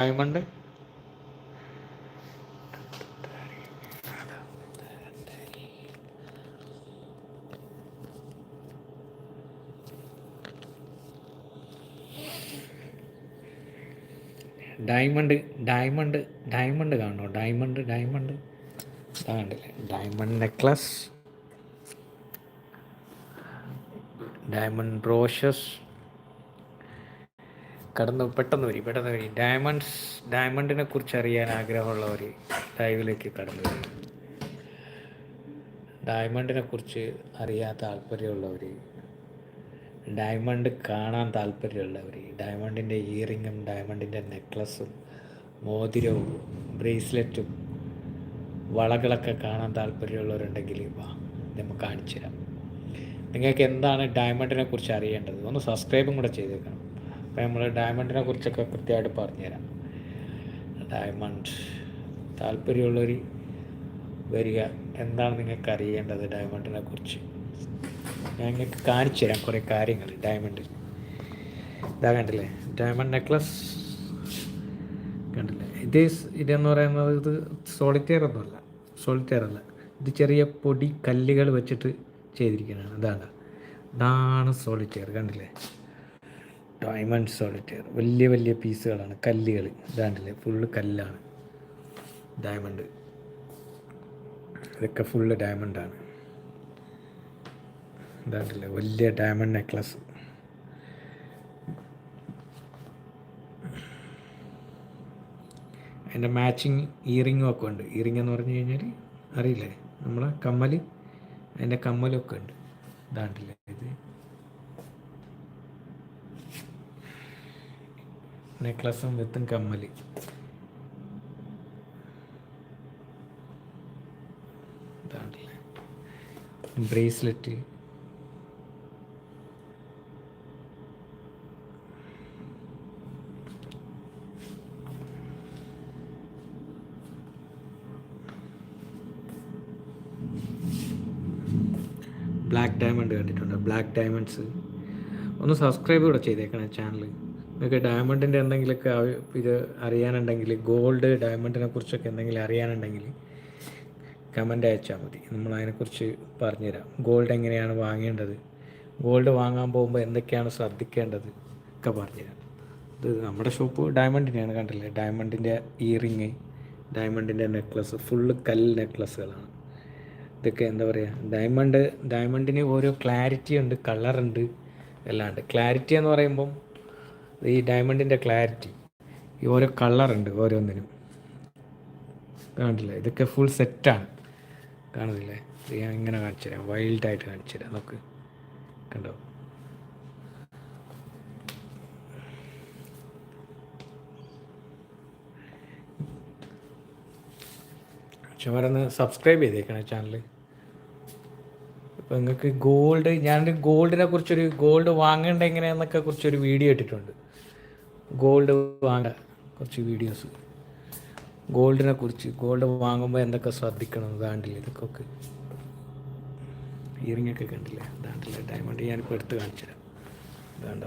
Diamond diamond diamond diamond കാണോ diamond diamond. Diamond necklace. Diamond brooches കടന്ന് പെട്ടെന്ന് വരും പെട്ടെന്ന് വരും. ഡയമണ്ട്സ് ഡയമണ്ടിനെ കുറിച്ച് അറിയാൻ ആഗ്രഹമുള്ളവർ ലൈവിലേക്ക് കടന്നു വരും. ഡയമണ്ടിനെ കുറിച്ച് അറിയാൻ താല്പര്യമുള്ളവർ ഡയമണ്ട് കാണാൻ താല്പര്യമുള്ളവർ ഡയമണ്ടിന്റെ ഇയറിങ്ങും ഡയമണ്ടിന്റെ നെക്ലസ്സും മോതിരവും ബ്രേസ്ലെറ്റും വളകളൊക്കെ കാണാൻ താല്പര്യമുള്ളവരുണ്ടെങ്കിൽ വാ നമുക്ക് കാണിച്ചു തരാം നിങ്ങൾക്ക് എന്താണ് ഡയമണ്ടിനെ കുറിച്ച് അറിയേണ്ടത്? ഒന്ന് സബ്സ്ക്രൈബും കൂടെ ചെയ്തേക്കണം. അപ്പോൾ നമ്മൾ ഡയമണ്ടിനെ കുറിച്ചൊക്കെ കൃത്യമായിട്ട് പറഞ്ഞുതരാം. ഡയമണ്ട് താല്പര്യമുള്ളവർ വരിക. എന്താണ് നിങ്ങൾക്ക് അറിയേണ്ടത് ഡയമണ്ടിനെ കുറിച്ച്? ഞാൻ നിങ്ങൾക്ക് കാണിച്ചു തരാം കുറേ കാര്യങ്ങൾ ഡയമണ്ട് ഇതാ കണ്ടില്ലേ? ഡയമണ്ട് നെക്ലസ് കണ്ടില്ലേ? ഇത് ഇതെന്ന് പറയുന്നത് ഇത് സോളിറ്റെയർ ഒന്നുമല്ല. സോളിറ്റെയർ അല്ല. ഇത് ചെറിയ പൊടി കല്ലുകൾ വെച്ചിട്ട് ചെയ്തിരിക്കുന്നതാണ്. അതാണ് ഇതാണ് സോളിറ്റെയർ കണ്ടില്ലേ? ഡയമണ്ട് സോളിറ്റെയർ വലിയ വലിയ പീസുകളാണ്. കല്ലുകൾ ഇതാണ്ടില്ലേ? ഫുള്ള് കല്ലാണ്. ഡയമണ്ട് ഇതൊക്കെ ഫുള്ള് ഡയമണ്ടാണ് ഇതാണ്ടില്ലേ? വലിയ ഡയമണ്ട് നെക്ലസ് അതിന്റെ മാച്ചിങ് ഇയറിങ്ങും ഒക്കെ ഉണ്ട്. ഇയറിംഗ് എന്ന് പറഞ്ഞു കഴിഞ്ഞാൽ അറിയില്ലേ? നമ്മളെ കമ്മൽ അതിന്റെ കമ്മലൊക്കെ ഉണ്ട്. ഇതാണ്ടില്ലേ ഇത്? നെക്ലസും വിത്തും കമ്മൽ ഇതാണ്ടില്ലേ. ബ്രേസ്ലെറ്റ്. ബ്ലാക്ക് ഡയമണ്ട് കണ്ടിട്ടുണ്ട്. Black diamonds. ഒന്ന് സബ്സ്ക്രൈബ് കൂടെ ചെയ്തേക്കണം ചാനൽ നിങ്ങൾക്ക് ഡയമണ്ടിന്റെ എന്തെങ്കിലുമൊക്കെ ഇത് അറിയാനുണ്ടെങ്കിൽ ഗോൾഡ് ഡയമണ്ടിനെ കുറിച്ചൊക്കെ എന്തെങ്കിലും അറിയാനുണ്ടെങ്കിൽ കമന്റ് അയച്ചാൽ മതി. നമ്മൾ അതിനെക്കുറിച്ച് പറഞ്ഞുതരാം. ഗോൾഡ് എങ്ങനെയാണ് വാങ്ങേണ്ടത്? ഗോൾഡ് വാങ്ങാൻ പോകുമ്പോൾ എന്തൊക്കെയാണ് ശ്രദ്ധിക്കേണ്ടത് ഒക്കെ പറഞ്ഞുതരാം. ഇത് നമ്മുടെ ഷോപ്പ് ഡയമണ്ടിനെയാണ് കണ്ടില്ലേ? ഡയമണ്ടിന്റെ ഇയറിങ് ഡയമണ്ടിന്റെ നെക്ലസ് ഫുള്ള് കല്ല് നെക്ലസ്സുകളാണ് ഇതൊക്കെ എന്താ പറയുക ഡയമണ്ട് ഡയമണ്ടിന് ഓരോ ക്ലാരിറ്റി ഉണ്ട് കളറുണ്ട് എല്ലാം ഉണ്ട് ക്ലാരിറ്റി എന്ന് പറയുമ്പം ഈ ഡയമണ്ടിന്റെ ക്ലാരിറ്റി. ഈ ഓരോ കളറുണ്ട് ഓരോന്നിനും. കാണില്ലേ ഇതൊക്കെ ഫുൾ സെറ്റാണ് കാണുന്നില്ലേ ഞാൻ ഇങ്ങനെ കാണിച്ചു തരാം. വൈൽഡായിട്ട് കാണിച്ചു തരാം. നോക്ക്. കണ്ടോ? അവരൊന്ന് സബ്സ്ക്രൈബ് ചെയ്തേക്കണേ ചാനൽ അപ്പോൾ നിങ്ങൾക്ക് ഗോൾഡ് ഞാനൊരു ഗോൾഡിനെ കുറിച്ചൊരു ഗോൾഡ് വാങ്ങേണ്ട എങ്ങനെയാന്നൊക്കെ കുറിച്ചൊരു വീഡിയോ ഇട്ടിട്ടുണ്ട്. ഗോൾഡ് വാങ്ങ കുറച്ച് വീഡിയോസ്. ഗോൾഡിനെ കുറിച്ച് ഗോൾഡ് വാങ്ങുമ്പോൾ എന്തൊക്കെ ശ്രദ്ധിക്കണം ദാണ്ടിൽ ഇതൊക്കെ ഇയറിംഗ് ഒക്കെ കണ്ടില്ലേ ദാണ്ടില്ല ഡയമണ്ട് ഞാനിപ്പോൾ എടുത്ത് കാണിച്ചു തരാം വേണ്ട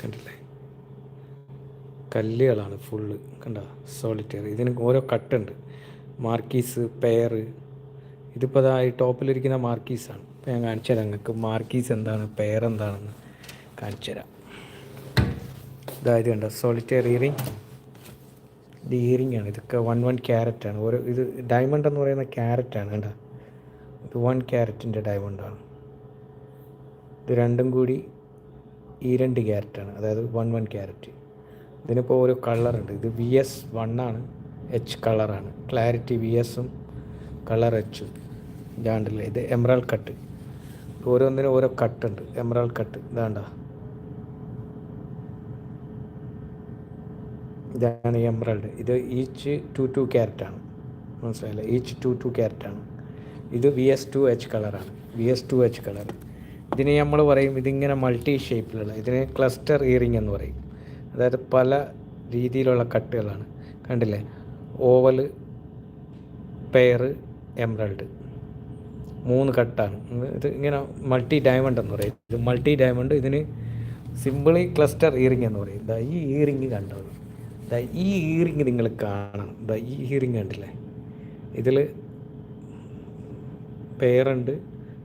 കണ്ടില്ലേ? കല്ലുകളാണ് ഫുള്ള് കണ്ട? സോളിറ്റയർ ഇതിന് ഓരോ കട്ടുണ്ട്. മാർക്കീസ് പെയർ ഇതിപ്പോൾ ഈ ടോപ്പിലിരിക്കുന്ന മാർക്കീസാണ് ഇപ്പോൾ ഞാൻ കാണിച്ചു തരാം നിങ്ങൾക്ക് മാർക്കീസ് എന്താണ് പെയർ എന്താണെന്ന് കാണിച്ചു തരാം ഇതായത് കണ്ട സോളിറ്റയർ ഇയറിങ് ഇത് ഇയറിംഗ് ആണ്. ഇതൊക്കെ വൺ വൺ ക്യാരറ്റ് ആണ്. ഓരോ ഇത് ഡയമണ്ട് എന്ന് പറയുന്ന ക്യാരറ്റ് ആണ് കണ്ട? ഇത് വൺ ക്യാരറ്റിന്റെ ഡയമണ്ടാണ് ഇത് രണ്ടും കൂടി ഈ രണ്ട് ക്യാരറ്റാണ് അതായത് വൺ വൺ ക്യാരറ്റ് ഇതിനിപ്പോൾ ഓരോ കളറുണ്ട് ഇത് വി എസ് ആണ്. എച്ച് കളറാണ് ക്ലാരിറ്റി വി എസും കളർ എച്ചും ഇതാണ്ടല്ലേ? ഇത് എമറാൾ കട്ട് ഓരോന്നിനും ഓരോ കട്ടുണ്ട് എമറാൾ കട്ട് ഇതാണ്ട? ഇതാണ് എമറൽഡ് ഇത് ഈച്ച് ടു ടു ക്യാരറ്റാണ് മനസ്സിലായില്ലേ? ഈച്ച് ടു ടു ക്യാരറ്റാണ് ഇത് വി എസ് ടു എച്ച് കളറാണ് V S two H colour ഇതിന് നമ്മൾ പറയും ഇതിങ്ങനെ മൾട്ടി ഷേപ്പിലുള്ള ഇതിന് ക്ലസ്റ്റർ ഇയറിംഗ് എന്ന് പറയും. അതായത് പല രീതിയിലുള്ള കട്ടുകളാണ്. കണ്ടില്ലേ? ഓവൽ പെയർ എമറൽഡ് മൂന്ന് കട്ടാണ്. ഇത് ഇങ്ങനെ മൾട്ടി ഡയമണ്ട് എന്ന് പറയും. ഇത് മൾട്ടി ഡയമണ്ട് ഇതിന് സിമ്പിളി ക്ലസ്റ്റർ ഇയറിംഗ് എന്ന് പറയും. ഈ ഇയറിംഗ് കണ്ടോ? ദാ ഈ ഹിയറിങ് നിങ്ങൾ കാണണം. ഈ ഹിയറിങ് കണ്ടില്ലേ? ഇതിൽ പേറുണ്ട്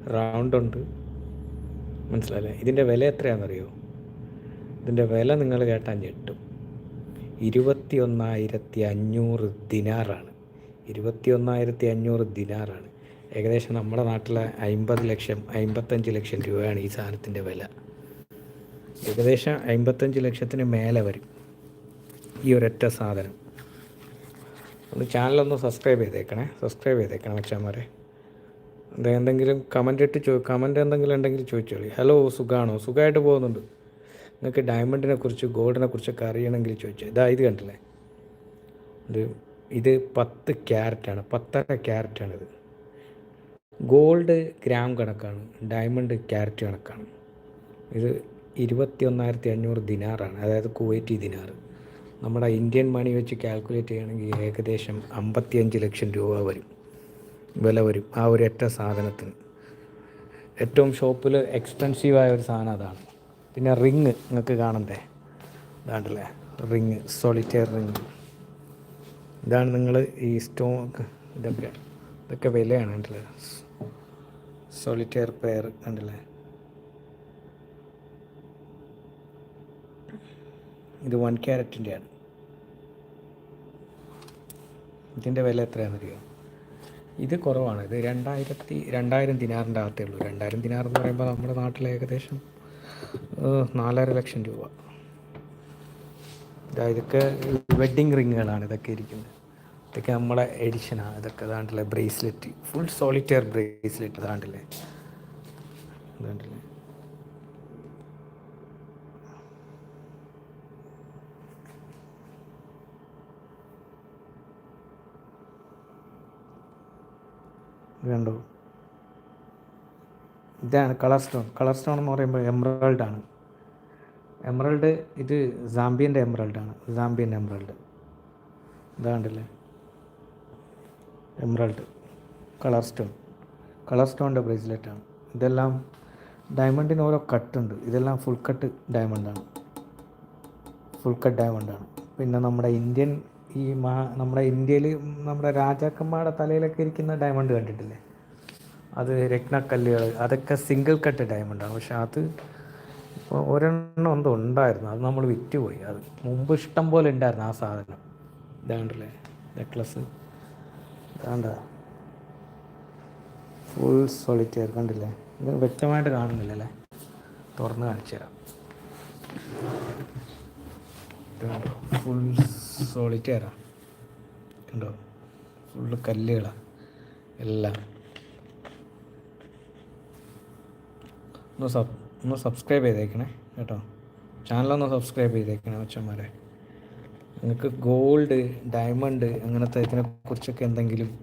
റൗണ്ട് ഉണ്ട്. മനസ്സിലായില്ലേ? ഇതിന്റെ വില എത്രയാണെന്നറിയോ? ഇതിന്റെ വില നിങ്ങൾ കേട്ടാൽ ഞെട്ടും. ഇരുപത്തി ഒന്നായിരത്തി അഞ്ഞൂറ് ദിനാറാണ്. ഇരുപത്തി ഒന്നായിരത്തി അഞ്ഞൂറ് ദിനാറാണ്. ഏകദേശം നമ്മുടെ നാട്ടിലെ അമ്പത് ലക്ഷം അമ്പത്തഞ്ച് ലക്ഷം രൂപയാണ് ഈ സാധനത്തിന്റെ വില. ഏകദേശം അമ്പത്തഞ്ച് ലക്ഷത്തിന് മേലെ വരും. ഈ ഒരൊറ്റ സാധനം. ഒന്ന് ചാനലൊന്ന് സബ്സ്ക്രൈബ് ചെയ്തേക്കണേ. സബ്സ്ക്രൈബ് ചെയ്തേക്കണം അച്ഛന്മാരെ അത് എന്തെങ്കിലും കമന്റ് ഇട്ട് ചോ കമന്റ് എന്തെങ്കിലും ഉണ്ടെങ്കിൽ ചോദിച്ചോളി. ഹലോ സുഖാണോ? സുഖമായിട്ട് പോകുന്നുണ്ട്. നിങ്ങൾക്ക് ഡയമണ്ടിനെ കുറിച്ച് ഗോൾഡിനെ കുറിച്ചൊക്കെ അറിയണമെങ്കിൽ ചോദിച്ചു. ഇതാ ഇത് കണ്ടില്ലേ? ഇത് ഇത് പത്ത് ക്യാരറ്റാണ് പത്തര ക്യാരറ്റാണിത് ഗോൾഡ് ഗ്രാം കണക്കാണ്. ഡയമണ്ട് ക്യാരറ്റ് കണക്കാണ്. ഇത് ഇരുപത്തി ഒന്നായിരത്തി അഞ്ഞൂറ് ദിനാറാണ്. അതായത് കുവൈറ്റി ദിനാർ നമ്മുടെ ഇന്ത്യൻ മണി വെച്ച് കാൽക്കുലേറ്റ് ചെയ്യണമെങ്കിൽ ഏകദേശം അമ്പത്തിയഞ്ച് ലക്ഷം രൂപ വരും. വില വരും. ആ ഒരു ഒറ്റ സാധനത്തിന്. ഏറ്റവും ഷോപ്പിൽ എക്സ്പെൻസീവായ ഒരു സാധനം അതാണ്. പിന്നെ റിങ് നിങ്ങൾക്ക് കാണണ്ടേ? ഇതാണ്ടല്ലേ? റിങ് സോളിറ്റയർ റിങ് ഇതാണ് നിങ്ങൾ ഈ സ്റ്റോ ഇതൊക്കെ. ഇതൊക്കെ വിലയാണ് കണ്ടില്ലേ? സോളിറ്റയർ പെയർ കണ്ടില്ലേ? ഇത് വൺ ക്യാരറ്റിന്റെയാണ് ഇതിന്റെ വില എത്രയാണെന്നറിയോ? ഇത് കുറവാണ്. ഇത് രണ്ടായിരത്തി രണ്ടായിരം ദിനാറിന്റെ അകത്തേ ഉള്ളൂ. രണ്ടായിരം ദിനാർ എന്ന് പറയുമ്പോൾ നമ്മുടെ നാട്ടിൽ ഏകദേശം നാലര ലക്ഷം രൂപ. ഇതാ ഇതൊക്കെ വെഡ്ഡിങ് റിങ്ങുകളാണ് ഇതൊക്കെ ഇരിക്കുന്നത്. ഇതൊക്കെ നമ്മളെ എഡിഷനാണ് ഇതൊക്കെ ഇതാണ്ടല്ലേ ബ്രേസ്ലെറ്റ് ഫുൾ സോളിറ്റയർ ബ്രേസ്ലെറ്റ് ഇതാണ്ടല്ലേ. അതാണ്ടല്ലേ കണ്ടോ ഇതാണ് കളർ സ്റ്റോൺ കളർ സ്റ്റോൺ എന്ന് പറയുമ്പോൾ എമറൾഡ് ആണ്. എമറൾഡ് ഇത് സാമ്പിയന്റെ എമറൾഡ് ആണ്. സാമ്പിയൻ എമറൾഡ് ഇതാണ്ടല്ലേ എമറൾഡ് കളർ സ്റ്റോൺ കളർ സ്റ്റോണിന്റെ ബ്രേസ്ലെറ്റ് ആണ്. ഇതെല്ലാം ഡയമണ്ടിന് ഓരോ കട്ടുണ്ട് ഇതെല്ലാം ഫുൾ കട്ട് ഡയമണ്ടാണ് ഫുൾ കട്ട് ഡയമണ്ടാണ് പിന്നെ നമ്മുടെ ഇന്ത്യൻ ഈ മഹാ നമ്മുടെ ഇന്ത്യയിൽ നമ്മുടെ രാജാക്കന്മാരുടെ തലയിലൊക്കെ ഇരിക്കുന്ന ഡയമണ്ട് കണ്ടിട്ടില്ലേ? അത് രത്നക്കല്ലുകൾ അതൊക്കെ സിംഗിൾ കട്ട് ഡയമണ്ടാണ് പക്ഷെ അത് ഇപ്പോൾ ഒരെണ്ണം എന്തോ ഉണ്ടായിരുന്നു. അത് നമ്മൾ വിറ്റുപോയി. അത് മുമ്പ് ഇഷ്ടം പോലെ ഉണ്ടായിരുന്നു ആ സാധനം. ഇതാണ്ടല്ലേ? നെക്ലസ് ഇതാണ്ട. ഫുൾ സോളിറ്റയർ കണ്ടില്ലേ? ഇത് വ്യക്തമായിട്ട് കാണുന്നില്ലല്ലേ? തുറന്ന് കാണിച്ചു തരാം ഫുൾ സോളിറ്റയറാ കണ്ടോ? ഫുള്ള് കല്ലുകളാണ് എല്ലാം. ഒന്ന് സബ് ഒന്ന് സബ്സ്ക്രൈബ് ചെയ്തേക്കണേ കേട്ടോ. ചാനലൊന്ന് സബ്സ്ക്രൈബ് ചെയ്തേക്കണേ അച്ഛന്മാരെ നിങ്ങൾക്ക് ഗോൾഡ് ഡയമണ്ട് അങ്ങനത്തെ ഇതിനെ കുറിച്ചൊക്കെ എന്തെങ്കിലും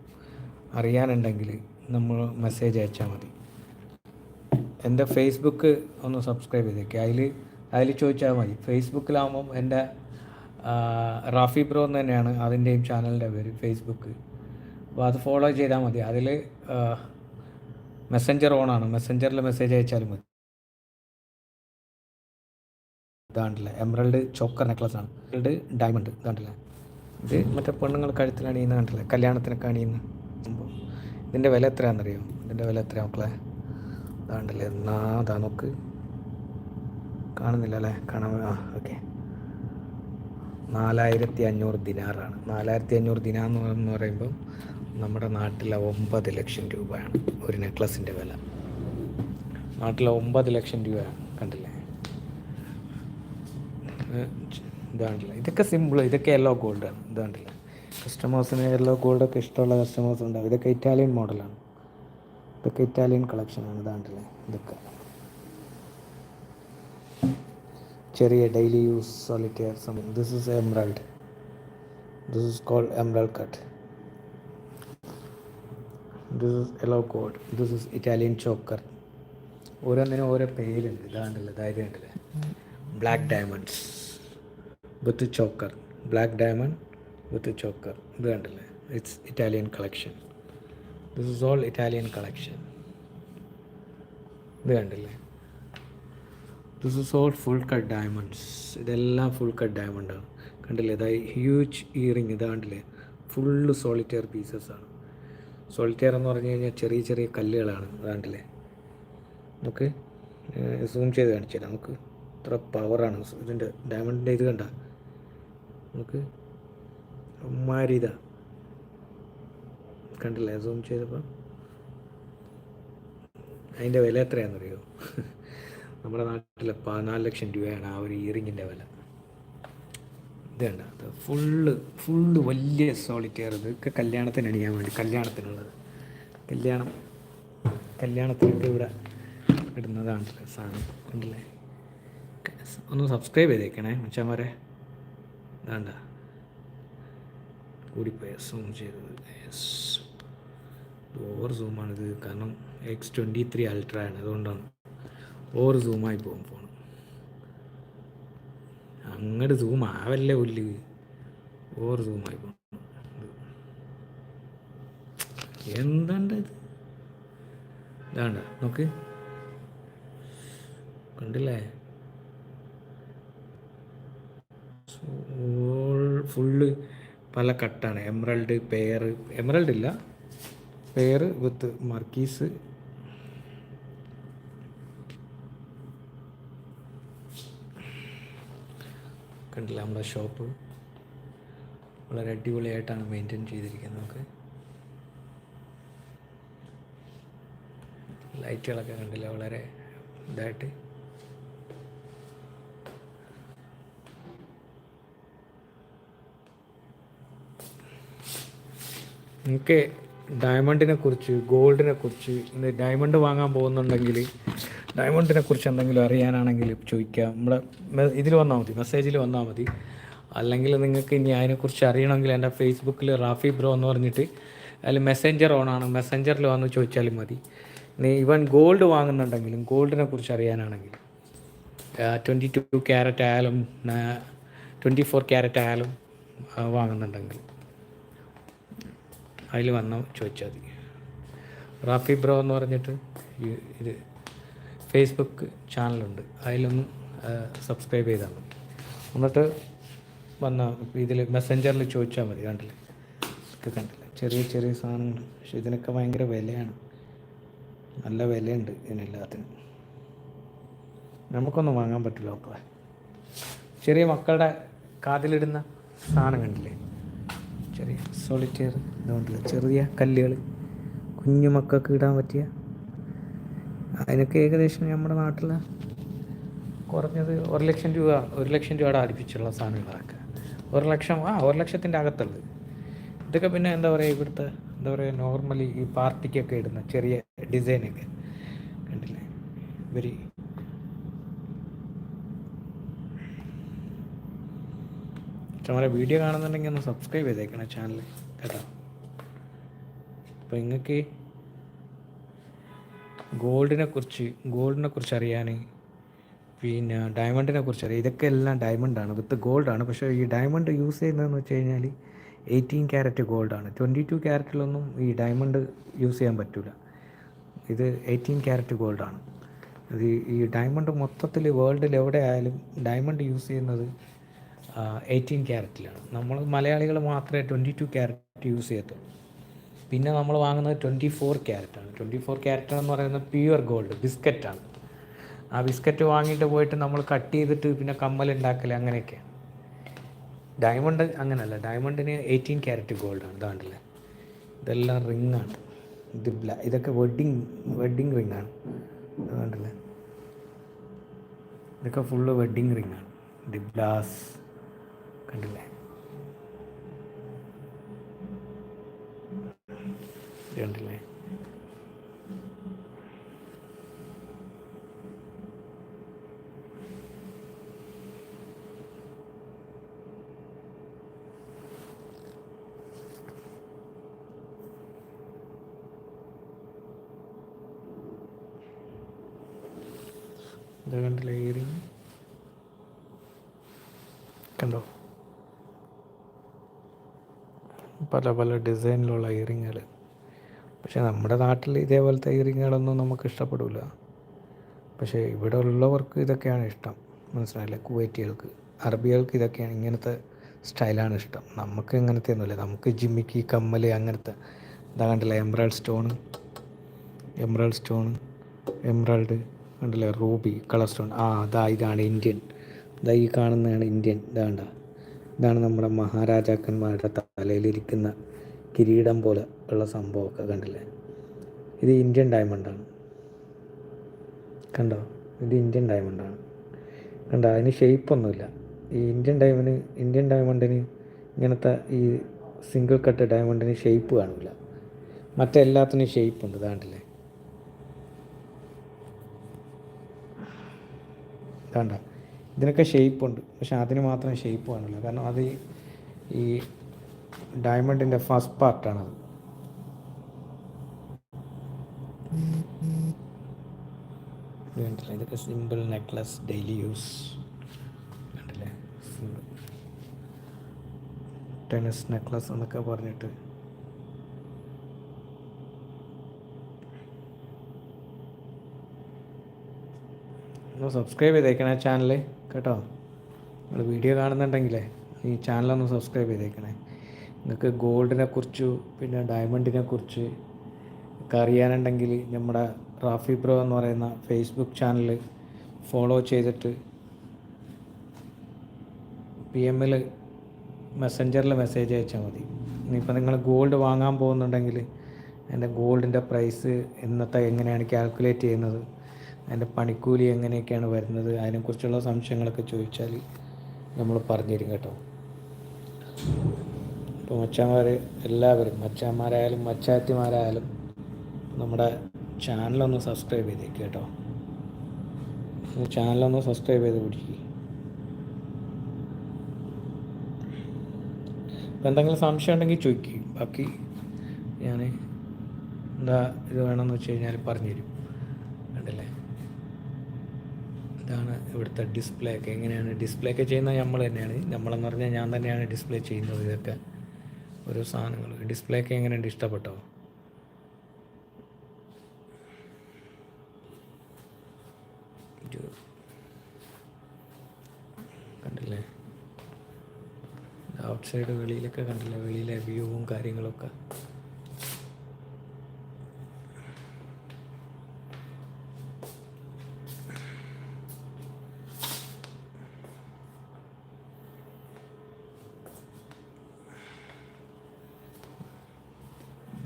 അറിയാനുണ്ടെങ്കിൽ നമ്മൾ മെസ്സേജ് അയച്ചാൽ മതി. എന്റെ ഫേസ്ബുക്ക് ഒന്ന് സബ്സ്ക്രൈബ് ചെയ്തേക്കുക അതിൽ അതിൽ ചോദിച്ചാൽ മതി. ഫേസ്ബുക്കിലാകുമ്പം എന്റെ റാഫി ബ്രോ എന്ന് തന്നെയാണ് അതിന്റെയും ചാനലിന്റെ പേര് ഫേസ്ബുക്ക് അപ്പോൾ അത് ഫോളോ ചെയ്താൽ മതി. അതിൽ മെസ്സഞ്ചർ ഓണാണ് മെസ്സഞ്ചറിൽ മെസ്സേജ് അയച്ചാലും മതി. ഇതാണ്ടില്ല. എമറൽഡ് ചോക്കർ നെക്ലസ് ആണ്. എമറൽഡ് ഡയമണ്ട് ഇതാണ്ടില്ല. ഇത് മറ്റേ പെണ്ണുങ്ങൾ കഴുത്തിൽ അണിയുന്ന കണ്ടില്ല? കല്യാണത്തിനൊക്കെ അണിയുന്ന ഇതിന്റെ വില എത്രയാണെന്നറിയോ? ഇതിന്റെ വില എത്രയാണ് മക്കളെ? ഇതാണ്ടല്ലേ. എന്നാ അതാ നോക്ക്. കാണുന്നില്ല അല്ലേ? കാണാൻ ആ ഓക്കെ. നാലായിരത്തി അഞ്ഞൂറ് ദിനാറാണ്. നാലായിരത്തി അഞ്ഞൂറ് ദിനാർ എന്ന് പറയുമ്പം നമ്മുടെ നാട്ടിലെ ഒമ്പത് ലക്ഷം രൂപയാണ് ഒരു നെക്ലസിന്റെ വില. നാട്ടിലെ ഒമ്പത് ലക്ഷം രൂപയാണ് കണ്ടില്ലേ? ഇതാണ്ടില്ല? ഇതൊക്കെ സിമ്പിൾ ഇതൊക്കെ യെല്ലോ ഗോൾഡാണ് ഇതാണ്ടില്ല? കസ്റ്റമേഴ്സിന് യെല്ലോ ഗോൾഡൊക്കെ ഇഷ്ടമുള്ള കസ്റ്റമേഴ്സ് ഉണ്ടാവും. ഇതൊക്കെ ഇറ്റാലിയൻ മോഡലാണ് ഇതൊക്കെ ഇറ്റാലിയൻ കളക്ഷനാണ് ഇതാണ്ടില്ലേ? ഇതൊക്കെ. ചെറിയ daily use solitaire something this is emerald this is called emerald cut this is yellow gold this is Italian choker ഓരോന്നിനും ഓരോ പേരുണ്ട്. ഇതാണ്ടല്ലോ ധൈര്യം ഉണ്ടല്ലേ black diamonds with choker black diamond with choker ഇത് കണ്ടല്ലേ? It's Italian collection this is all Italian collection ഇത് കണ്ടില്ലേ? This is all full cut diamonds ഇതെല്ലാം ഫുൾ കട്ട് ഡയമണ്ടാണ് കണ്ടില്ലേ? ഇതാ ഹ്യൂജ് ഇയറിങ് ഇതാണ്ടില്ലേ ഫുള്ള് സോളിറ്റെയർ പീസസ് ആണ്. സോളിറ്റെയർ എന്ന് പറഞ്ഞു കഴിഞ്ഞാൽ ചെറിയ ചെറിയ കല്ലുകളാണ്. അതാണ്ടില്ലേ നമുക്ക് സൂം ചെയ്ത് കാണിച്ചു നമുക്ക് ഇത്ര പവറാണ് ഇതിന്റെ ഡയമണ്ടിന്റെ ഇത് കണ്ട? നമുക്ക് അമ്മാരി ഇതാ. കണ്ടില്ലേ? സൂം ചെയ്തപ്പോൾ അതിന്റെ വില എത്രയാണെന്നറിയോ? നമ്മുടെ നാട്ടിൽ പതിനാല് ലക്ഷം രൂപയാണ് ആ ഒരു ഇയറിങ്ങിന്റെ വില. ഇതുണ്ട് അത് ഫുള്ള് ഫുള്ള് വലിയ സോളിറ്റെയർ ഇതൊക്കെ കല്യാണത്തിന് അണിയാൻ വേണ്ടി കല്യാണത്തിനുള്ളത്. കല്യാണം കല്യാണത്തിനൊക്കെ ഇവിടെ ഇടുന്നതാണ് സാധനം. ഉണ്ടല്ലേ ഒന്ന് സബ്സ്ക്രൈബ് ചെയ്തേക്കണേ മച്ചാമാരെ വേണ്ട കൂടിപ്പോയ സൂം ചെയ്തത്. യെസ് ഓവർ സൂമാണിത് കാരണം എക്സ് ട്വന്റി ത്രീ അൾട്ര ആണ്. അതുകൊണ്ടാണ്. ഓവർ സൂമായി പോകും ഫോൺ അങ്ങോട്ട് സൂം ആവല്ലേ പുല്ല്. ഓർ സൂമായി പോകും എന്താണ്ട് ഇത്? ഇതാണ്ട നോക്ക്. കണ്ടില്ലേ? ഫുള്ള് പല കട്ടാണ് എമറൽഡ് പേർ എമറൽഡ് ഇല്ല. പേർ വിത്ത് മർക്കീസ് കണ്ടില്ല നമ്മുടെ ഷോപ്പ്. വളരെ അടിപൊളിയായിട്ടാണ് മെയിന്റെയിൻ ചെയ്തിരിക്കുന്നത് നമുക്ക്. ലൈറ്റുകളൊക്കെ കണ്ടില്ല വളരെ ഇതായിട്ട്. നിങ്ങൾക്ക് ഡയമണ്ടിനെ കുറിച്ച് ഗോൾഡിനെ കുറിച്ച് ഡയമണ്ട് വാങ്ങാൻ പോകുന്നുണ്ടെങ്കിൽ ഡയമണ്ടിനെ കുറിച്ച് എന്തെങ്കിലും അറിയാനാണെങ്കിൽ ചോദിക്കാം. നമ്മുടെ ഇതിൽ വന്നാൽ മതി മെസ്സേജിൽ വന്നാൽ മതി. അല്ലെങ്കിൽ നിങ്ങൾക്ക് ഇനി അതിനെക്കുറിച്ച് അറിയണമെങ്കിൽ എന്റെ ഫേസ്ബുക്കിൽ റാഫി ബ്രോ എന്ന് പറഞ്ഞിട്ട് അതിൽ മെസ്സഞ്ചർ ഓൺ ആണ്. മെസ്സഞ്ചറിൽ വന്ന് ചോദിച്ചാലും മതി. ഇനി ഇവൻ ഗോൾഡ് വാങ്ങുന്നുണ്ടെങ്കിലും ഗോൾഡിനെ കുറിച്ച് അറിയാനാണെങ്കിൽ ട്വന്റി ടു ക്യാരറ്റ് ആയാലും ട്വന്റി ഫോർ ക്യാരറ്റ് ആയാലും വാങ്ങുന്നുണ്ടെങ്കിൽ അതിൽ വന്ന് ചോദിച്ചാൽ മതി. റാഫി ബ്രോ എന്ന് പറഞ്ഞിട്ട് ഇത് ഫേസ്ബുക്ക് ചാനലുണ്ട് അതിലൊന്ന് സബ്സ്ക്രൈബ് ചെയ്താൽ മതി. എന്നിട്ട് വന്ന ഇതിൽ മെസ്സഞ്ചറിൽ ചോദിച്ചാൽ മതി കണ്ടില്ലേ? ഒക്കെ കണ്ടില്ലേ? ചെറിയ ചെറിയ സാധനങ്ങൾ പക്ഷെ ഇതിനൊക്കെ ഭയങ്കര വിലയാണ്. നല്ല വിലയുണ്ട് ഇതിനെല്ലാത്തിനും. നമുക്കൊന്നും വാങ്ങാൻ പറ്റില്ല മക്കളെ. ചെറിയ മക്കളുടെ കാതിലിടുന്ന സാധനം കണ്ടില്ലേ? ചെറിയ സോളിറ്റെയർ ഇതുകൊണ്ടില്ല ചെറിയ കല്ലുകൾ കുഞ്ഞു മക്കൾക്ക് ഇടാൻ പറ്റിയ അതിനൊക്കെ ഏകദേശം നമ്മുടെ നാട്ടിൽ കുറഞ്ഞത് ഒരു ലക്ഷം രൂപ ഒരു ലക്ഷം രൂപയുടെ അടുപ്പിച്ചുള്ള സാധനങ്ങളൊക്കെ. ഒരു ലക്ഷം ആ ഒരു ലക്ഷത്തിന്റെ അകത്തുള്ളത്. ഇതൊക്കെ പിന്നെ എന്താ പറയുക ഇവിടുത്തെ എന്താ പറയുക നോർമലി ഈ പാർട്ടിക്കൊക്കെ ഇടുന്ന ചെറിയ ഡിസൈനൊക്കെ. കണ്ടില്ലേ? വെരി ചുമരെ വീഡിയോ കാണുന്നുണ്ടെങ്കിൽ ഒന്ന് സബ്സ്ക്രൈബ് ചെയ്തേക്കണം ചാനൽ കേട്ടോ. അപ്പോൾ നിങ്ങൾക്ക് ഗോൾഡിനെ കുറിച്ച് ഗോൾഡിനെ കുറിച്ച് അറിയാൻ പിന്നെ ഡയമണ്ടിനെ കുറിച്ച് അറിയാം ഇതൊക്കെ എല്ലാം ഡയമണ്ടാണ് വിത്ത് ഗോൾഡാണ്. പക്ഷേ ഈ ഡയമണ്ട് യൂസ് ചെയ്യുന്നതെന്ന് വെച്ച് കഴിഞ്ഞാൽ എയ്റ്റീൻ ക്യാരറ്റ് ഗോൾഡാണ്. ട്വന്റി ടു ക്യാരറ്റിലൊന്നും ഈ ഡയമണ്ട് യൂസ് ചെയ്യാൻ പറ്റില്ല ഇത് എയ്റ്റീൻ ക്യാരറ്റ് ഗോൾഡാണ്. ഇത് ഈ ഡയമണ്ട് മൊത്തത്തിൽ വേൾഡിൽ എവിടെ ആയാലും ഡയമണ്ട് യൂസ് ചെയ്യുന്നത് എയ്റ്റീൻ ക്യാരറ്റിലാണ് നമ്മൾ മലയാളികൾ മാത്രമേ ട്വന്റി ടു ക്യാരറ്റ് യൂസ് ചെയ്യത്തുള്ളൂ. പിന്നെ നമ്മൾ വാങ്ങുന്നത് ട്വന്റി ഫോർ ക്യാരറ്റാണ് ട്വന്റി ഫോർ ക്യാരറ്റ് എന്ന് പറയുന്നത് പ്യുവർ ഗോൾഡ് ബിസ്ക്കറ്റാണ് ആ ബിസ്ക്കറ്റ് വാങ്ങിയിട്ട് പോയിട്ട് നമ്മൾ കട്ട് ചെയ്തിട്ട് പിന്നെ കമ്മൽ ഉണ്ടാക്കൽ അങ്ങനെയൊക്കെ. ഡയമണ്ട് അങ്ങനെയല്ല ഡയമണ്ടിന് എയ്റ്റീൻ ക്യാരറ്റ് ഗോൾഡാണ് ഇതാണ്ടല്ലേ ഇതെല്ലാം റിങ്ങാണ് ഇത് ബ്ലാ ഇതൊക്കെ വെഡ്ഡിങ് വെഡ്ഡിങ് റിങ്ങാണ് അതുകൊണ്ടല്ലേ ഇതൊക്കെ ഫുള്ള് വെഡ്ഡിങ് റിങ്ങാണ് ദി ഗ്ലാസ് കണ്ടില്ലേ? ഇത് കണ്ടില്ലേ കണ്ടോ? പല പല ഡിസൈനിലുള്ള ഇയറിങ്ങുകൾ പക്ഷെ നമ്മുടെ നാട്ടിൽ ഇതേപോലത്തെ ഇയറിങ്ങുകളൊന്നും നമുക്ക് ഇഷ്ടപ്പെടില്ല പക്ഷേ ഇവിടെ ഉള്ളവർക്ക് ഇതൊക്കെയാണ് ഇഷ്ടം. മനസ്സിലായില്ലേ? കുവൈറ്റികൾക്ക് അറബികൾക്ക് ഇതൊക്കെയാണ് ഇങ്ങനത്തെ സ്റ്റൈലാണ് ഇഷ്ടം. നമുക്ക് ഇങ്ങനത്തെ ഒന്നുമില്ല നമുക്ക് ജിമ്മിക്ക് കമ്മൽ അങ്ങനത്തെ ഇതാ കണ്ടില്ലേ? Emerald stone emerald stone emerald കണ്ടില്ലേ? Ruby colour stone. ആ അതാ ഇതാണ് ഇന്ത്യൻ. ഇതാ ഈ കാണുന്നതാണ് ഇന്ത്യൻ. ഇതാണ്ട ഇതാണ് നമ്മുടെ മഹാരാജാക്കന്മാരുടെ തലയിലിരിക്കുന്ന കിരീടം പോലെ. ഉള്ള സംഭവമൊക്കെ കണ്ടില്ലേ? ഇത് ഇന്ത്യൻ ഡയമണ്ടാണ്. കണ്ടോ? ഇത് ഇന്ത്യൻ ഡയമണ്ടാണ്. കണ്ടോ? അതിന് ഷേപ്പൊന്നുമില്ല ഈ ഇന്ത്യൻ ഡയമണ്ട് ഇന്ത്യൻ ഡയമണ്ടിന് ഇങ്ങനത്തെ ഈ സിംഗിൾ കട്ട് ഡയമണ്ടിന് ഷേപ്പ് കാണില്ല. മറ്റെല്ലാത്തിനും ഷേപ്പ് ഉണ്ട് ഇതാണ്ടില്ലേ കണ്ട? ഇതിനൊക്കെ ഷേപ്പ് ഉണ്ട് പക്ഷെ അതിന് മാത്രം ഷേപ്പ് കാണില്ല. കാരണം അത് ഈ ഡയമണ്ടിന്റെ ഫസ്റ്റ് പാർട്ടാണത്. കണ്ടില്ലേ? ഇതൊക്കെ സിമ്പിൾ നെക്ലസ് ഡെയിലി യൂസ് കണ്ടില്ലേ? സിമ്പിൾ നെക്ലസ് എന്നൊക്കെ പറഞ്ഞിട്ട്. ഒന്ന് സബ്സ്ക്രൈബ് ചെയ്തേക്കണേ ചാനൽ കേട്ടോ? നിങ്ങൾ വീഡിയോ കാണുന്നുണ്ടെങ്കിലേ ഈ ചാനലൊന്ന് സബ്സ്ക്രൈബ് ചെയ്തേക്കണേ. നിങ്ങൾക്ക് ഗോൾഡിനെ കുറിച്ച് പിന്നെ ഡയമണ്ടിനെ കുറിച്ച് ഒക്കെ അറിയാനുണ്ടെങ്കിൽ നമ്മുടെ റാഫി ബ്രോ എന്ന് പറയുന്ന ഫേസ്ബുക്ക് ചാനൽ ഫോളോ ചെയ്തിട്ട് പി എമ്മിൽ മെസ്സഞ്ചറിൽ മെസ്സേജ് അയച്ചാൽ മതി. ഇനിയിപ്പോൾ നിങ്ങൾ ഗോൾഡ് വാങ്ങാൻ പോകുന്നുണ്ടെങ്കിൽ അതിന്റെ ഗോൾഡിന്റെ പ്രൈസ് ഇന്നത്തെ എങ്ങനെയാണ് കാൽക്കുലേറ്റ് ചെയ്യുന്നത്? അതിന്റെ പണിക്കൂലി എങ്ങനെയൊക്കെയാണ് വരുന്നത്? അതിനെക്കുറിച്ചുള്ള സംശയങ്ങളൊക്കെ ചോദിച്ചാൽ നമ്മൾ പറഞ്ഞുതരും കേട്ടോ. ഇപ്പോൾ മച്ചാന്മാർ എല്ലാവരും മച്ചാന്മാരായാലും മച്ചാത്തിമാരായാലും നമ്മുടെ ചാനലൊന്ന് സബ്സ്ക്രൈബ് ചെയ്തേക്ക് കേട്ടോ. ചാനലൊന്ന് സബ്സ്ക്രൈബ് ചെയ്ത് പിടിക്കുക അപ്പോൾ എന്തെങ്കിലും സംശയം ഉണ്ടെങ്കിൽ ചോദിക്കും. ബാക്കി ഞാൻ എന്താ ഇത് വേണമെന്ന് വെച്ച് കഴിഞ്ഞാൽ പറഞ്ഞുതരും. കണ്ടില്ലേ? ഇതാണ് ഇവിടുത്തെ ഡിസ്പ്ലേ ഒക്കെ. എങ്ങനെയാണ്? ഡിസ്പ്ലേ ഒക്കെ ചെയ്യുന്നത് നമ്മൾ തന്നെയാണ്. നമ്മളെന്ന് പറഞ്ഞാൽ ഞാൻ തന്നെയാണ് ഡിസ്പ്ലേ ചെയ്യുന്നത് ഇതൊക്കെ. ഓരോ സാധനങ്ങൾ. ഡിസ്പ്ലേ ഒക്കെ എങ്ങനെയുണ്ട്? ഇഷ്ടപ്പെട്ടോ ഇത് കണ്ടില്ലേ ഔട്ട് സൈഡ് വെളിയിലൊക്കെ കണ്ടില്ല? വെളിയിലെ വ്യൂവും കാര്യങ്ങളൊക്കെ.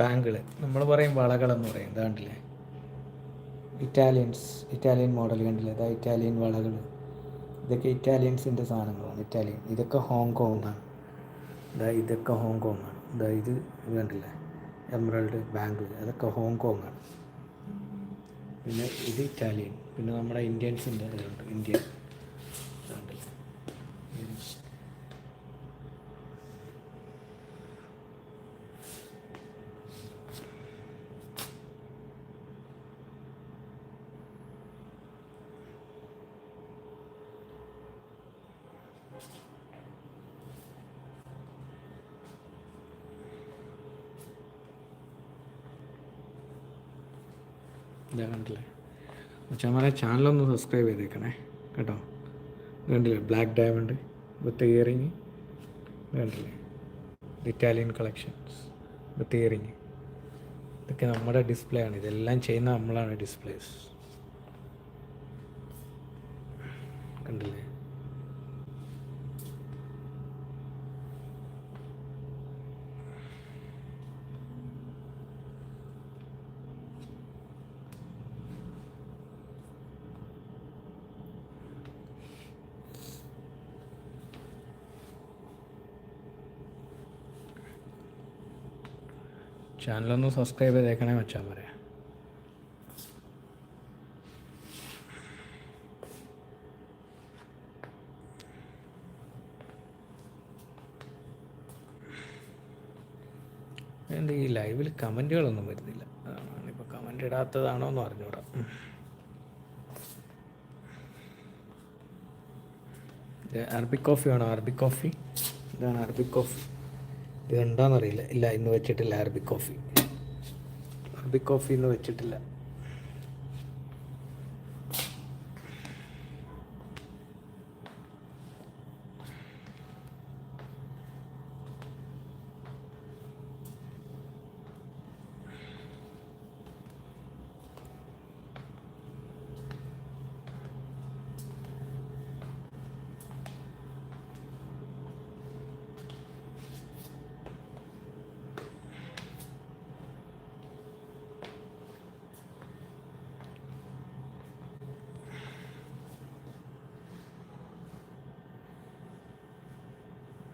ബാങ്കുകൾ നമ്മൾ പറയും വളകൾ എന്ന് പറയും ഇതാണ്ടില്ലേ ഇറ്റാലിയൻസ് ഇറ്റാലിയൻ മോഡൽ കണ്ടില്ലേ? അതാ ഇറ്റാലിയൻ വളകൾ ഇതൊക്കെ ഇറ്റാലിയൻസിന്റെ സാധനങ്ങളാണ്. ഇറ്റാലിയൻ. ഇതൊക്കെ ഹോങ്കോങ് ആണ് ഇതാ ഇതൊക്കെ ഹോങ്കോങ് ആണ് ഇതാ ഇത് കണ്ടില്ലേ? എമറൽഡ് ബാംഗ്ലൂർ അതൊക്കെ ഹോങ്കോങ് ആണ് പിന്നെ ഇത് ഇറ്റാലിയൻ. പിന്നെ നമ്മുടെ ഇന്ത്യൻസിന്റെ ഇതുണ്ട്. ഇന്ത്യൻ ഇതുണ്ടല്ലേ ഇതാ കണ്ടില്ലേ? മച്ചാമാരെ ചാനലൊന്ന് സബ്സ്ക്രൈബ് ചെയ്തേക്കണേ. കേട്ടോ? കണ്ടില്ലേ? ബ്ലാക്ക് ഡയമണ്ട് വിത്ത് ഇയറിങ് കണ്ടില്ലേ? ഇറ്റാലിയൻ കളക്ഷൻസ് വിത്ത് ഇയറിങ് ഇതൊക്കെ നമ്മുടെ ഡിസ്പ്ലേ ആണ്. ഇതെല്ലാം ചെയ്യുന്ന നമ്മളാണ് ഡിസ്പ്ലേസ് കണ്ടില്ലേ ചാനലൊന്ന് സബ്സ്ക്രൈബ് ചെയ്തേക്കണേ വെച്ചാൽ പറയാം. എന്റെ ഈ ലൈവിൽ കമന്റുകളൊന്നും വരുന്നില്ല. അതാണ് ഇപ്പോൾ കമന്റ് ഇടാത്തതാണോ എന്ന് അറിഞ്ഞൂടാ. അറബിക് കോഫി വേണോ അറബിക് കോഫി ഇതാണ് അറബിക് കോഫി ഇത് ഇല്ല ഇന്ന് വെച്ചിട്ടില്ല അറബിക് കോഫി അറബിക് കോഫി ഇന്ന് വെച്ചിട്ടില്ല.